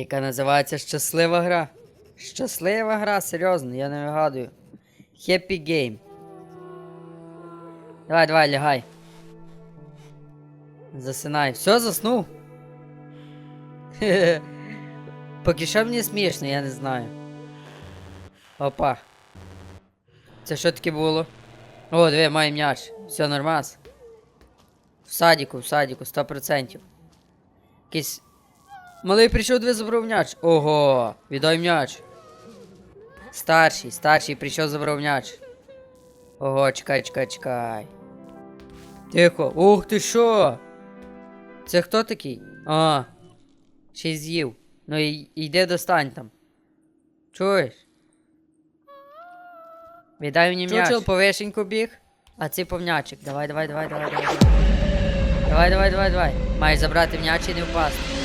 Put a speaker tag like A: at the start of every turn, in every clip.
A: яка називається Щаслива гра. Щаслива гра, серйозно, я не вигадую. Happy Game. Давай, давай, лягай. Засинай. Все, заснув. Хе-хе. Поки що мені смішно, я не знаю. Опа. Це що таке було? О, диви, має м'яч. Все нормас. В садіку, в садіку, 100%. Якийсь. Малий прийшов, диви, забрав м'яч. Ого, віддай м'яч. Старший, старший прийшов, забрав м'яч. Ого, чекай, чекай, чекай. Тихо. Ух ти що? Це хто такий? А. Ще й з'їв. Ну і йди достань там. Чуєш? Віддай мені м'яч. Чучел по вишеньку біг, а це повнячик. Давай, давай, давай, давай, давай. Давай, давай, давай, давай. Маєш забрати м'яч і не впасти.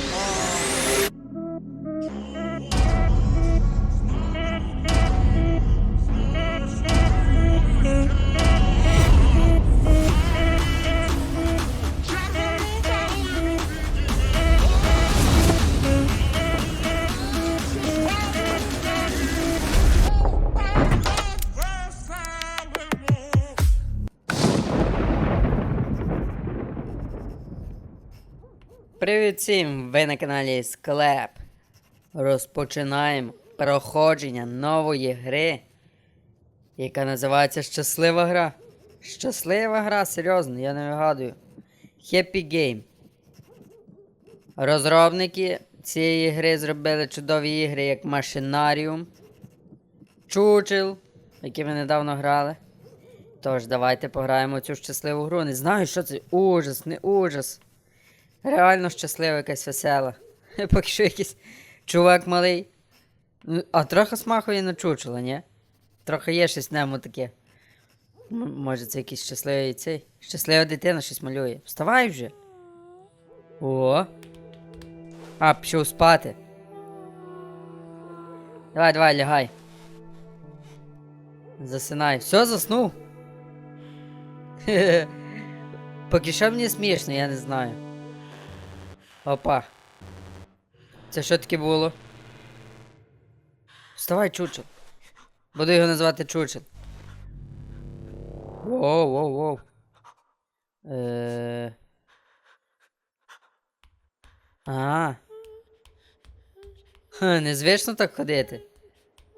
A: Привіт всім! Ви на каналі Склеп. Розпочинаємо проходження нової гри, яка називається Щаслива гра. Щаслива гра, серйозно, я не вигадую. Happy Game. Розробники цієї гри зробили чудові ігри, як Машинаріум, Чучел, які ми недавно грали. Тож, давайте пограємо цю щасливу гру. Не знаю, що це ужас, не ужас. Реально щаслива, якась весела. Поки що якийсь чувак малий. Ну, А трохи смахує на чучело, ні? Трохи є щось в ньому таке. Може це якийсь щасливий цей. Щаслива дитина щось малює. Вставай вже. О. А, пішов спати. Давай, давай, лягай. Засинай. Все, заснув. Поки що мені смішно, я не знаю. Опа. Це що таке було? Вставай, чучел. Буду його називати чучел. Воу, воу, воу. Е... А. Ха, незвично так ходити.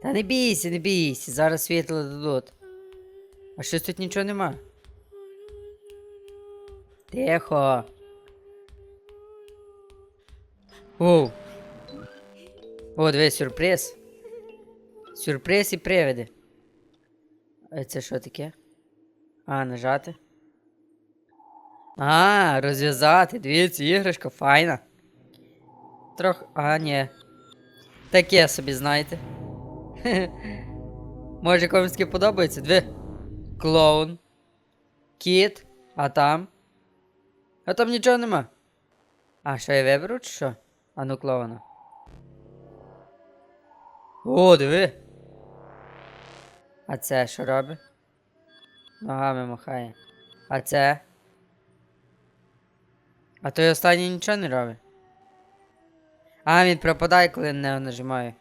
A: Та не бійся, не бійся, зараз світло дадуть. А щось тут нічого нема. Тихо. Оу. О, диви, сюрприз. Сюрприз і привиди. А це що таке? А, нажати. А, розв'язати. Дивіться, іграшка файна. Трох. А, ні. Таке собі, знаєте. Може комусь подобається? Дві. Клоун. Кіт. А там? А там нічого нема. А, що я виберу, чи що? А ну клоуна. О, диви. А це що робить? Ногами махає. А це? А той останній нічого не робить. А, він пропадає, коли не нажимаю.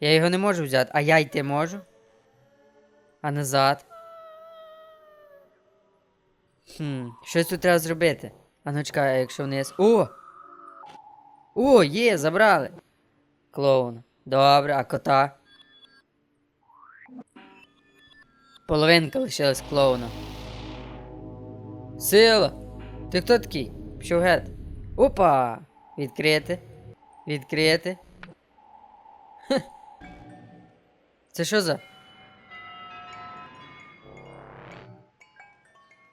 A: Я його не можу взяти, а я йти можу. А назад. Хм, щось тут треба зробити. А ну чекай, а якщо вниз. О! О, є, забрали. Клоуна. Добре, а кота. Половинка лишилась клоуна. Сила! Ти хто такий? Пішов геть. Опа! Відкрити. Відкрити. Хе. Це що за?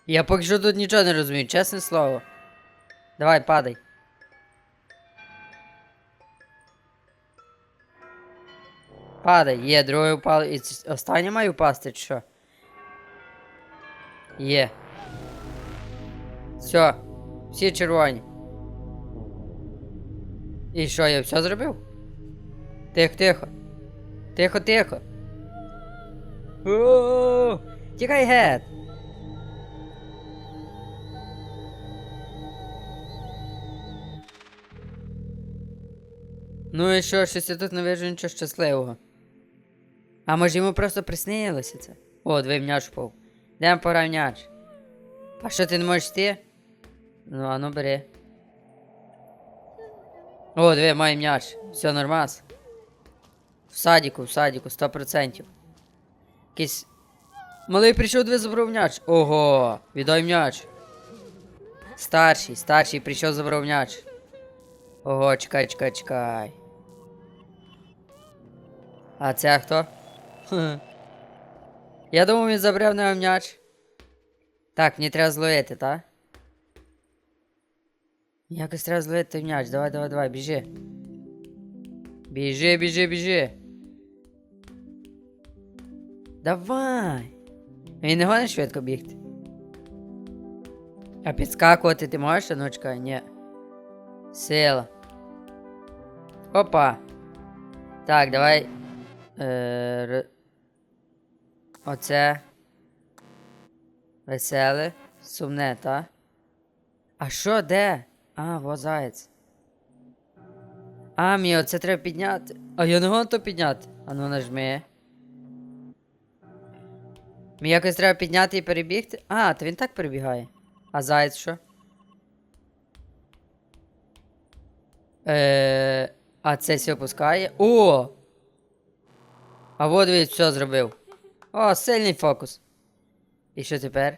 A: Я поки що тут нічого не розумію, чесне слово. Давай, падай. Падай, є, другий упав. І останнє маю впасти, чи що? Є. Все. Всі червоні. І що, я все зробив? Тихо, тихо. Тихо, тихо. Тікай геть. Ну і що, щось я тут не вижу нічого щасливого. А може йому просто приснилося це? О, дві м'яч впав. Йдемо пора м'яч. А що ти не можеш йти? Ну, а ну бери. О, диви, має м'яч. Все нормас. В садіку, в садіку, 100%. Якийсь. Малий прийшов, диви, забрав м'яч. Ого, віддай м'яч. Старший, старший прийшов, забрав м'яч. Ого, чекай, чекай, чекай. А це хто? Я думав, він забрав на м'яч. Так, мені треба зловити, так? Якось треба зловити м'яч. Давай, давай, давай, біжи. Біжи, біжи, біжи. Давай. Він не гонить швидко бігти. А підскакувати ти можеш, А ну чекай, ні. Сила. Опа. Так, давай. Е. Оце. Веселе. Сумне, та? А що, де? А, во заєць. А, мені оце треба підняти. А я не можу то підняти. А ну нажми. Мені якось треба підняти і перебігти. А, то він так перебігає. А заєць що? Е, а це все опускає. О! А вот він все зробив. О, сильний фокус. І що тепер?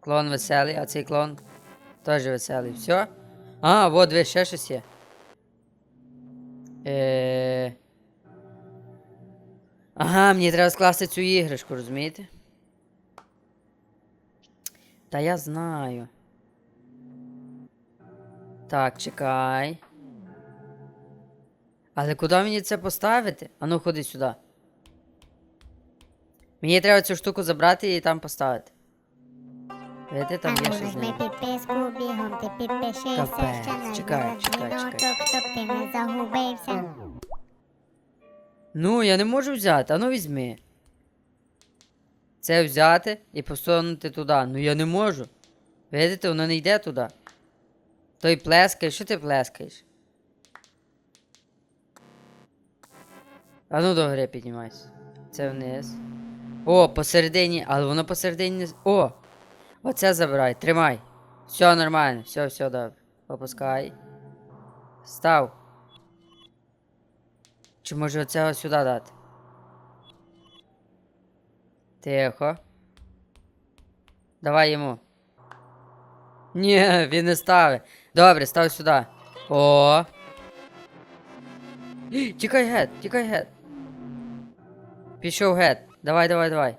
A: Клон веселий, а цей клон теж веселий. Все? А, вот диви, ще щось є. Е... Ага, мені треба скласти цю іграшку, розумієте? Та я знаю. Так, чекай. Але куди мені це поставити? Ану, ходи сюди. Мені треба цю штуку забрати і там поставити. Видите, там є щось з
B: підписку, бігом ти підпишися,
A: Капець,
B: ще
A: чекай, чекай, чекай.
B: щоб ти не загубився.
A: Ну, я не можу взяти, ану візьми. Це взяти і посунути туди. Ну я не можу. Видите, воно не йде туди. Той плескає, що ти плескаєш? А ну до гри піднімайся. Це вниз. О, посередині, але воно посередині. О! Оце забирай, тримай. Все нормально, все, все добре. Опускай. Став. Чи може оцього сюди дати? Тихо. Давай йому. Ні, він не ставить. Добре, став сюди. О. Тікай гет, тікай гет. Пішов гет. Давай, давай, давай.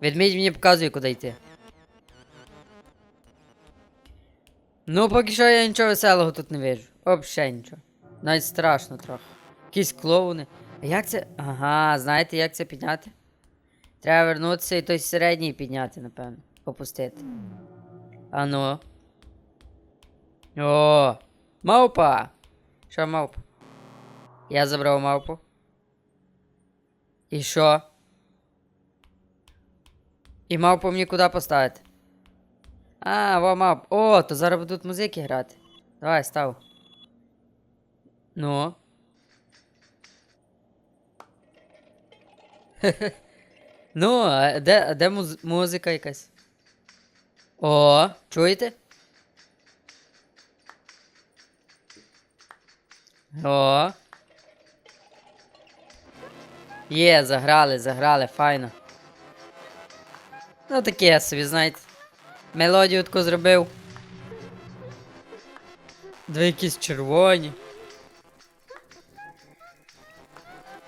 A: Ведмідь мені показує, куди йти. Ну, поки що я нічого веселого тут не вижу. Взагалі нічого. Навіть страшно трохи. Якісь клоуни. А як це. Ага, знаєте, як це підняти? Треба вернутися і той середній підняти, напевно. Опустити. Ану. О! Мавпа! Що мавпа? Я забрав мавпу. І що? І мавпу мені куди поставити? А, во мавп. О, то зараз будуть музики грати. Давай, став. Ну. Ну, а де, а де муз- музика якась? О, чуєте? О. Є, заграли, заграли, файно. Ну таке я собі, знаєте. Мелодію таку зробив. Дві якісь червоні.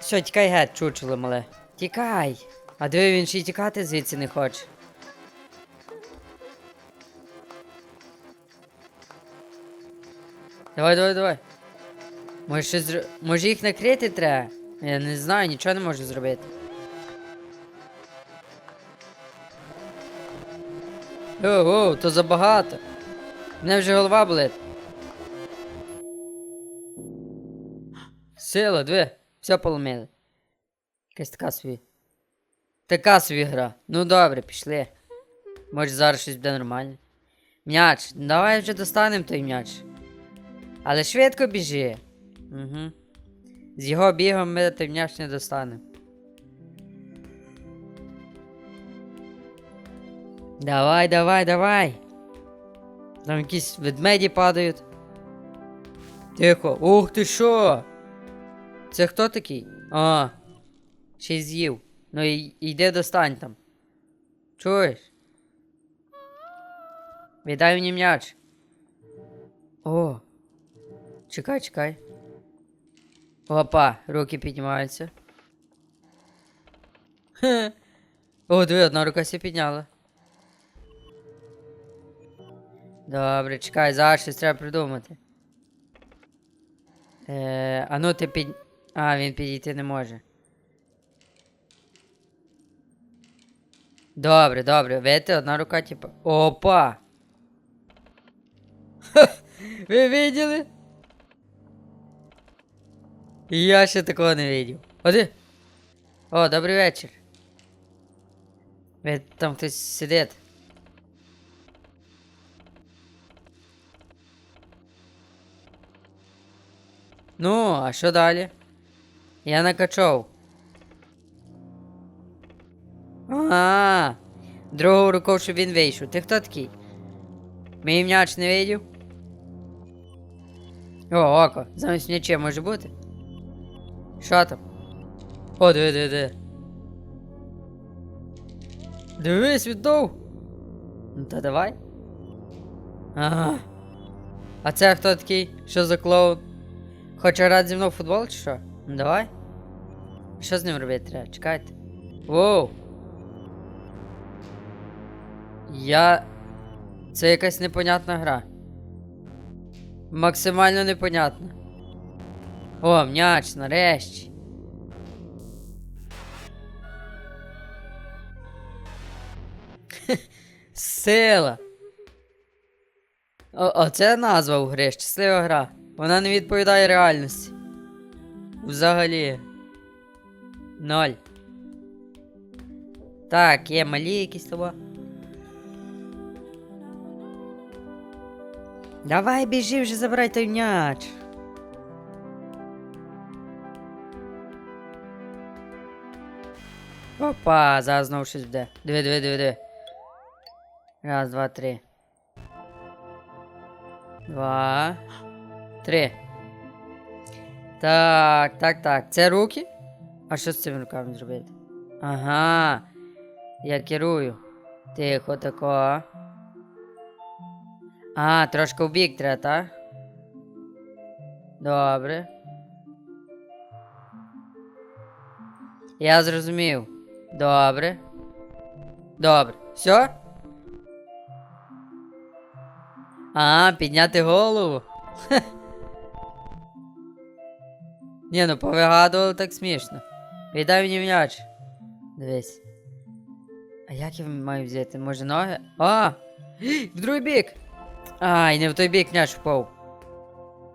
A: Все, тікай геть, чучело мале. Тікай. А диви, він ще й тікати звідси не хоче. Давай, давай, давай. Може, щось. Може їх накрити треба? Я не знаю, нічого не можу зробити. Ого, то забагато. Мене вже голова болить. Сила, диви, все поломили. Якась така собі. Така собі гра. Ну добре, пішли. Може зараз щось буде нормально. М'яч, давай вже достанемо той м'яч. Але швидко біжи. Угу. З його бігом ми той м'яч не достанемо. Давай, давай, давай. Там якісь ведмеді падають. Тихо. Ух ти що? Це хто такий? А. Ще з'їв. Ну і йди достань там. Чуєш? Віддай мені м'яч. О. Чекай, чекай. Опа, руки піднімаються. Хе. О, диви, одна рука сі підняла. Добре, чекай, зараз щось треба придумати. Е, а ну ти під. А, він підійти не може. Добре, добре. Видите, одна рука, типа. Опа! Ха, Ви виділи? Я ще такого не видів. Оди. О, добрий вечір. Ви там хтось сидить. Ну, а що далі? Я накачав. А, другу руку, щоб він вийшов. Ти хто такий? Мій м'яч не видів? О, око, замість м'яча може бути? Що там? О, диви, диви, диви. Дивись, віддав. Ну та давай. Ага. А це хто такий? Що за клоун? Хоче грати зі мною в футбол чи що? Ну давай. Що з ним робити треба? Чекайте. Воу. Я. Це якась непонятна гра. Максимально непонятна. О, м'яч, нарешті. Сила. О, оце назва у гри, щаслива гра. Вона не відповідає реальності. Взагалі. Ноль. Так, є малі якісь того. Давай біжи вже забирай той м'яч. Опа, зараз знову щось буде. Диви, диви, диви, диви. Раз, два, три. Два. Три. Так, так, так. Це руки? А що з цими руками зробити? Ага. Я керую. Тихо, тако. А, трошки в треба, так? Добре. Я зрозумів. Добре. Добре. Все? А, підняти голову. Хе. Ні, ну повигадували так смішно. Віддай мені м'яч. Дивись. А як я маю взяти? Може ноги? А! В другий бік! Ай, не в той бік м'яч впав.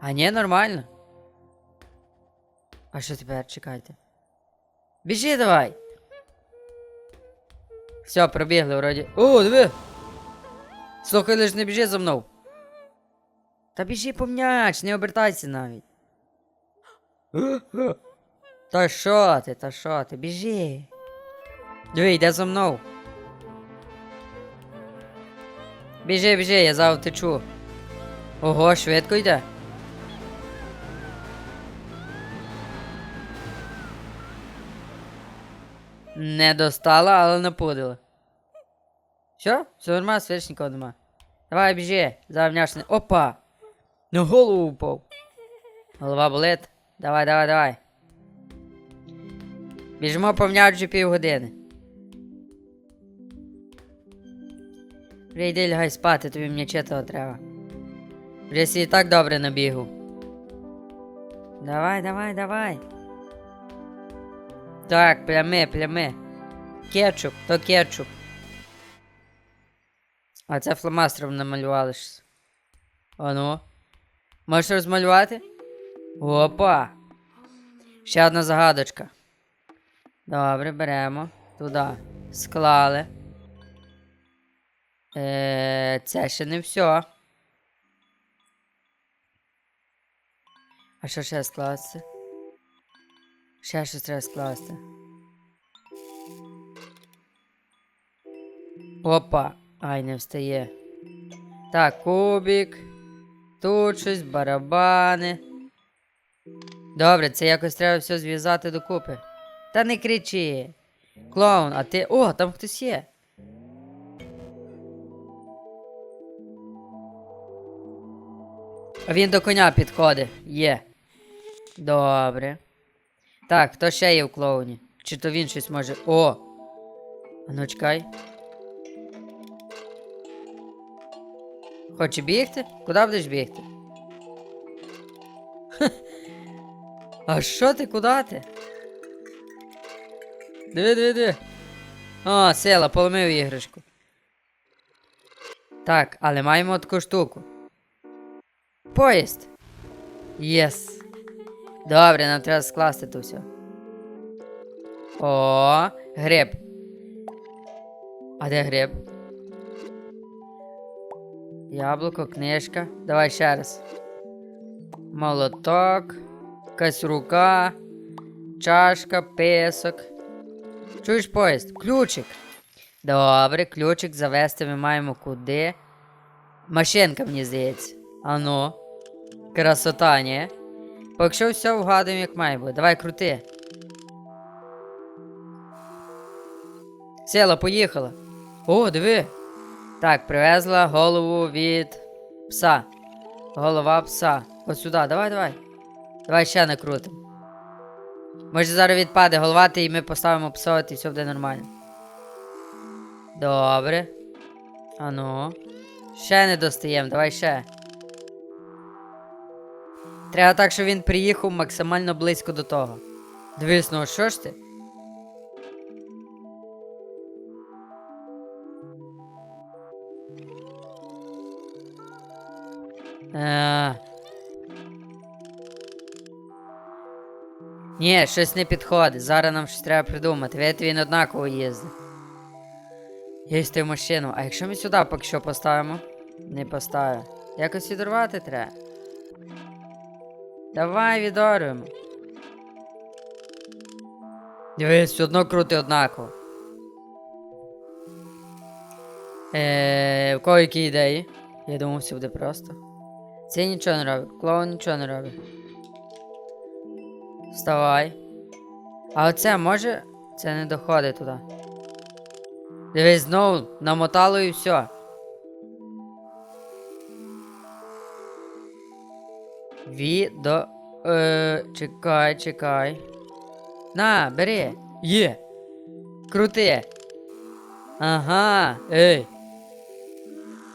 A: А ні, нормально. А що тепер? Чекайте. Біжи давай! Все, пробігли вроді. О, диви! Слухай, лиш не біжи за мною. Та біжи по м'яч, не обертайся навіть. Та що ти, та що ти, біжи. Диви, йде за мною. Біжи, біжи, я зараз втечу. Ого, швидко йде. Не достала, але напудила. Що? Все нормально, нікого нема. Давай біжи, завняшне. Опа! На голову упав. Голова болить. Давай, давай, давай. Біжимо по м'яч вже півгодини. Вже йди лягай спати, тобі м'яче того треба. Вже сі так добре набігу. Давай, давай, давай. Так, плями, плями. Кетчуп, то кетчуп. А це фломастером намалювали щось. А ну. Можеш розмалювати? Опа. Ще одна загадочка. Добре, беремо. Туди. Склали. Е, це ще не все. А що ще скласти? Ще щось треба скласти. Опа! Ай, не встає. Так, кубик. Тут щось, барабани. Добре, це якось треба все зв'язати докупи. Та не кричи. Клоун, а ти. О, там хтось є. Він до коня підходить. Є. Добре. Так, хто ще є в клоуні? Чи то він щось може. О! А ну чекай. Хоче бігти? Куди будеш бігти? А що ти, куди ти? Диви, диви, диви. О, сила, поломив іграшку. Так, але маємо таку штуку. Поїзд. Єс. Добре, нам треба скласти то все. О, гриб. А де гриб? Яблуко, книжка. Давай ще раз. Молоток. Якась рука. Чашка, песок. Чуєш поїзд? Ключик. Добре, ключик завести ми маємо куди. Машинка, мені здається. Ану. Красота, ні? Поки що все вгадуємо, як має бути. Давай крути. Села, поїхала. О, диви. Так, привезла голову від пса. Голова пса. Ось сюди, давай, давай. Давай ще накрутимо. Може зараз відпаде голова, і ми поставимо псовити і все буде нормально. Добре. Ану. Ще не достаємо, давай ще. Треба так, щоб він приїхав максимально близько до того. Дивись, ну що ж ти? Е. Ні, щось не підходить. Зараз нам щось треба придумати. Ведь він однаково їздить. Їсти в машину. А якщо ми сюди поки що поставимо? Не поставимо. Якось відірвати треба. Давай відорюємо. Дивись, все одно крути однаково. Е, в кого які ідеї? Я думав, все буде просто. Це нічого не робить. Клоун нічого не робить. Вставай. А оце може. Це не доходить туди. Дивись, знову намотало і все. Відо. Е, чекай, чекай. На, бери. Є. Крути. Ага. Ей.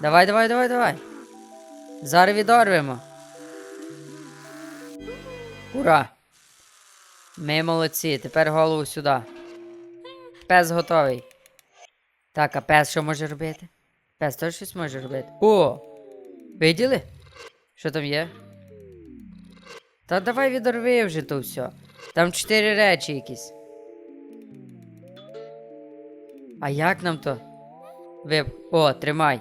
A: Давай, давай, давай, давай. Зараз відорвемо. Ура! Ми молодці, тепер голову сюди. Пес готовий. Так, а пес що може робити? Пес теж щось може робити. О! Виділи? Що там є? Та давай відорви вже то все. Там чотири речі якісь. А як нам то? Вип... О, тримай.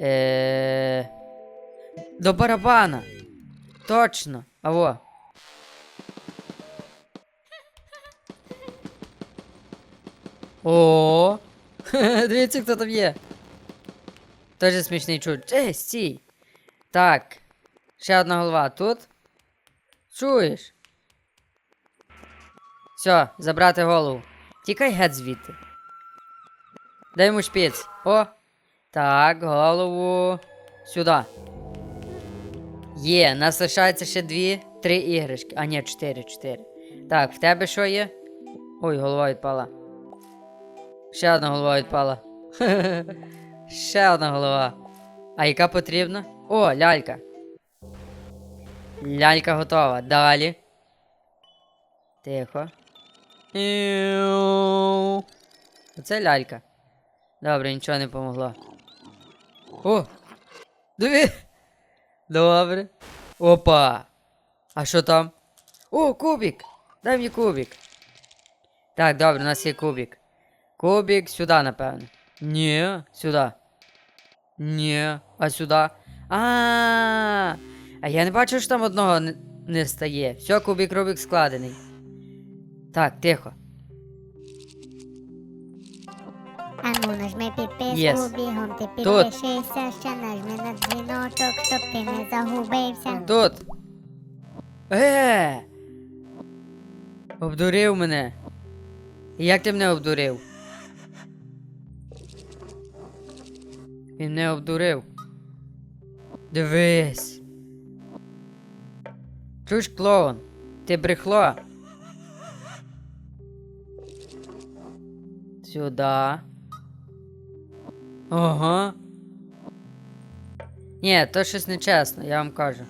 A: Е... До барабана. Точно. Аво. О, дивіться, хто там є. Тоже смішний чуд. Ей, стій. Так. Ще одна голова тут. Чуєш? Все, забрати голову. Тікай геть звідти. Дай йому шпіц. О. Так, голову. Сюди. Є, нас лишається ще дві, три іграшки. А ні, чотири, чотири. Так, в тебе що є? Ой, голова відпала. Ще одна голова відпала. Ще одна голова. А яка потрібна? О, лялька. Лялька готова. Далі. Тихо. Оце лялька. Добре, нічого не помогло. О! Диви! Добре. Опа! А що там? О, кубик! Дай мені кубик. Так, добре, у нас є кубик. Кубик сюди, напевно. Ні, сюди. Ні. А сюди? А, а я не бачу, що там одного не, не стає. Все, кубик Рубик складений. Так, тихо.
B: А ну нажми підписку,
A: Yes.
B: бігом ти
A: Тут.
B: підпишися, ще нажми на дзвіночок, щоб ти не загубився.
A: Тут. Е. Обдурив мене. Як ти мене обдурив? Він мене обдурив. Дивись. Чуєш, клоун? Ти брехло. Сюда. Ага. Ні, то щось нечесно, я вам кажу.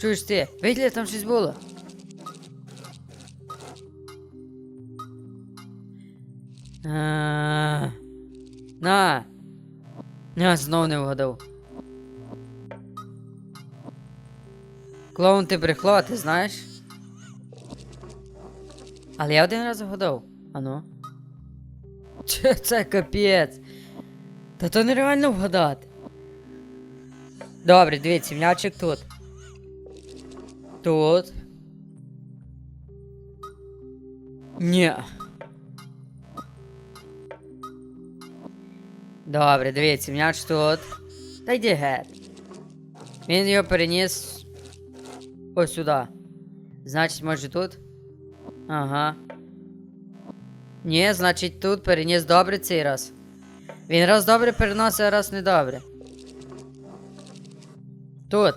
A: Чуєш ти? Виділи, там щось було? А, На. Я знов не вгадав. Клоун ти брехло, ти знаєш? Але я один раз вгадав. Ану. Че це капець? Та то нереально вгадати. Добре, дивіться, м'ячик тут. Тут. Ні. Добре, дивіться, м'яч тут. Та йди геть. Він його переніс ось сюди. Значить, може тут? Ага. Ні, значить тут переніс добре цей раз. Він раз добре переносить, а раз недобре. Тут.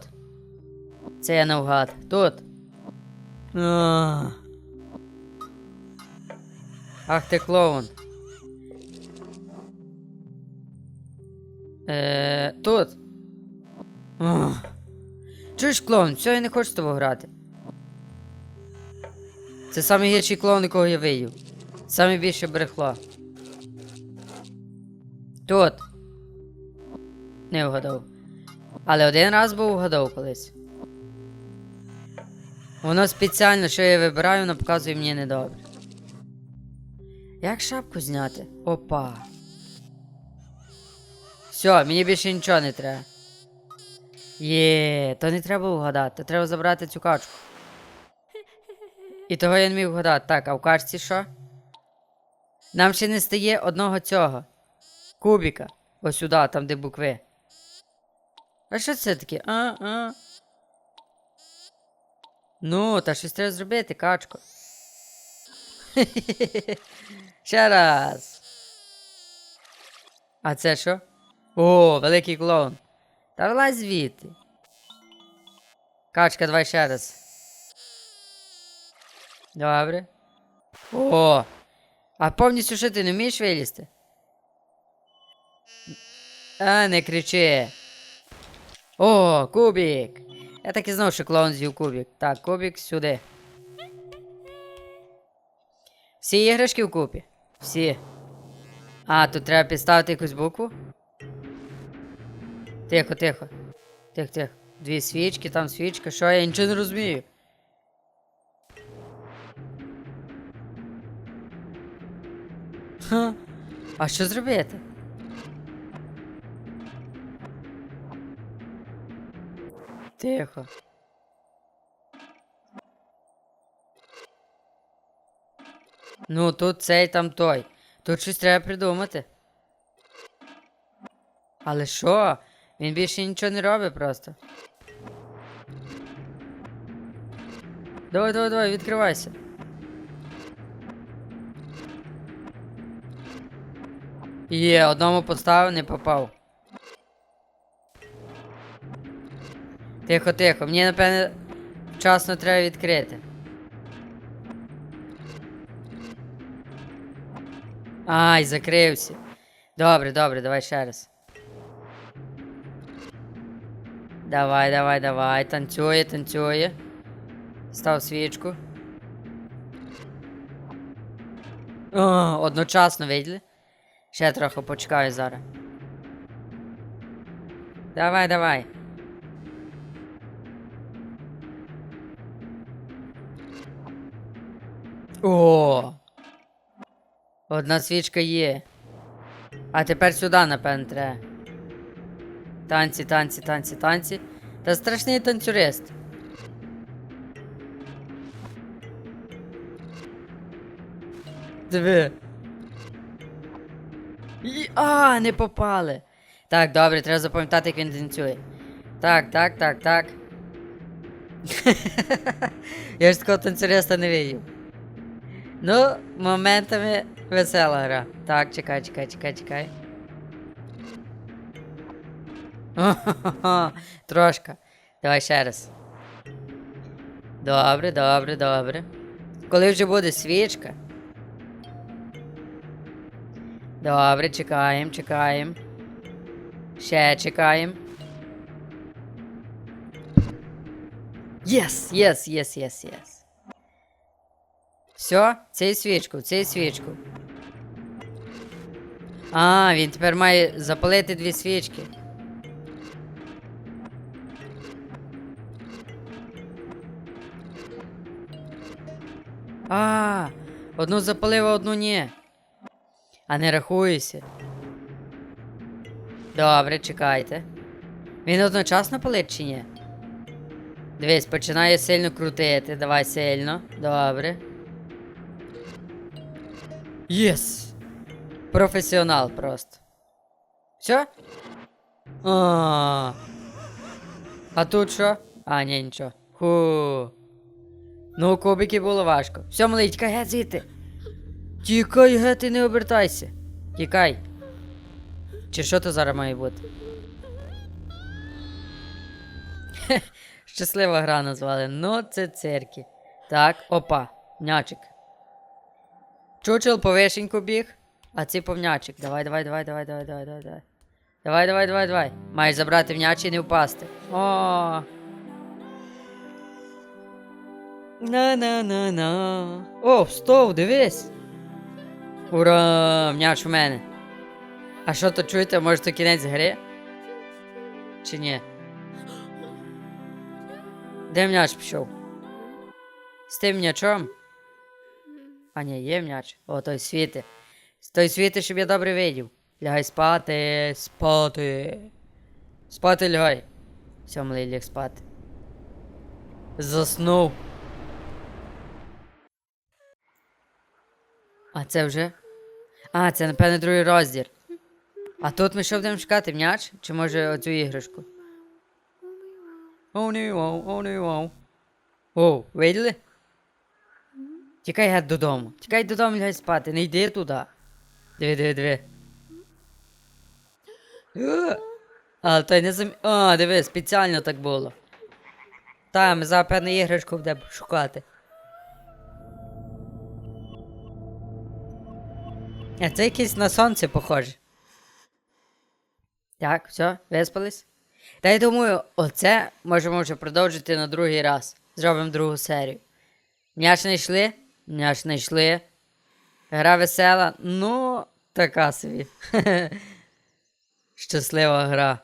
A: Це я навгад. Тут. А. Ах ти клоун. Е, тут. Ах. Чуєш, клоун, все, я не хочу з тобою грати. Це самий гірший клоун, якого я виїв. Саме більше брехло. Тут. Не вгадав. Але один раз був вгадав колись. Воно спеціально, що я вибираю, воно показує мені недобре. Як шапку зняти? Опа. Все, мені більше нічого не треба. Є, то не треба вгадати, треба забрати цю качку. І того я не міг вгадати. Так, а в качці що? Нам ще не стає одного цього. Кубіка. Ось сюди, там де букви. А що це таке? А, а. Ну, та щось треба зробити, качко. Ще раз. А це що? О, великий клоун. Та вилазь звідти. Качка, давай ще раз. Добре. О! А повністю що ти не вмієш вилізти? А, не кричи. О, кубик. Я так і знав, що клоун з'їв кубик. Так, кубик сюди. Всі іграшки вкупі? Всі. А, тут треба підставити якусь букву? Тихо, тихо. Тихо, тихо. Дві свічки, там свічка, що я нічого не розумію. Ха. А що зробити? Тихо. Ну, тут цей там той. Тут щось треба придумати. Але що? Він більше нічого не робить просто. Давай, давай, давай, відкривайся. Є, одному поставив, не попав. Тихо, тихо, мені напевне вчасно треба відкрити. Ай, закрився. Добре, добре, давай ще раз. Давай, давай, давай, танцює, танцює. Став свічку. О, одночасно виділи? Ще трохи почекаю зараз. Давай, давай. О! Одна свічка є. А тепер сюди, напевно, треба. Танці, танці, танці, танці. Та страшний танцюрист. Диви. І... А, не попали. Так, добре, треба запам'ятати, як він танцює. Так, так, так, так. Я ж такого танцюриста не видів. Ну, моментами весела гра. Так, чекай, чекай, чекай, чекай. Трошка. Давай ще раз. Добре, добре, добре. Коли вже буде свічка? Добре, чекаємо, чекаємо. Ще чекаємо. Єс, єс, єс, єс, єс. Все, цей свічку, цей свічку. А, він тепер має запалити дві свічки. А, одну запалив, а одну ні. А не рахується. Добре, чекайте. Він одночасно палить чи ні? Дивись, починає сильно крутити. Давай сильно. Добре. Єс! Професіонал просто. Все? А, а тут що? А, ні, нічого. Ху. Ну, кубики було важко. Все, малий, тікай геть звідти. Тікай геть і не обертайся. Тікай. Чи що то зараз має бути? Хе, Щаслива гра назвали. Ну, це цирки. Так, опа, м'ячик. Чучел по вишеньку біг, а ці по м'ячик. Давай, давай, давай, давай, давай, давай, давай, давай. Давай, давай, давай, давай. Маєш забрати м'яч і не впасти. О. На-на-на-на. О, стов, дивись. Ура! М'яч у мене. А що то чуєте, може то кінець гри? Чи ні? Де м'яч пішов? З тим м'ячом? А ні, є м'яч. О, той світи. Той світи, щоб я добре видів. Лягай спати, спати. Спати лягай. Все, малий ліг спати. Заснув. А це вже? А, це, напевно, другий розділ. А тут ми що будемо шукати? М'яч? Чи може оцю іграшку? О, не вау, о, не вау. Тікай геть додому. Тікай додому лягай спати, не йди туди. Диви, диви, диви. Е, А, той не зам... А, диви, спеціально так було. Та, ми зараз іграшку будемо шукати. А це якийсь на сонце похоже. Так, все, виспались. Та я думаю, оце можемо вже продовжити на другий раз. Зробимо другу серію. М'яч знайшли? М'яч знайшли. Гра весела, ну, така собі. Щаслива гра.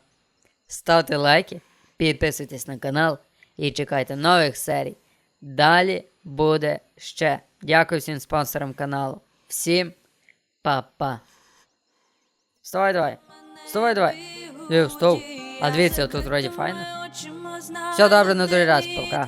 A: Ставте лайки, підписуйтесь на канал і чекайте нових серій. Далі буде ще. Дякую всім спонсорам каналу. Всім па-па. Вставай давай. Вставай давай. Ей, встав. А дивіться, тут вроді файно.
C: Все добре на другий раз, пока.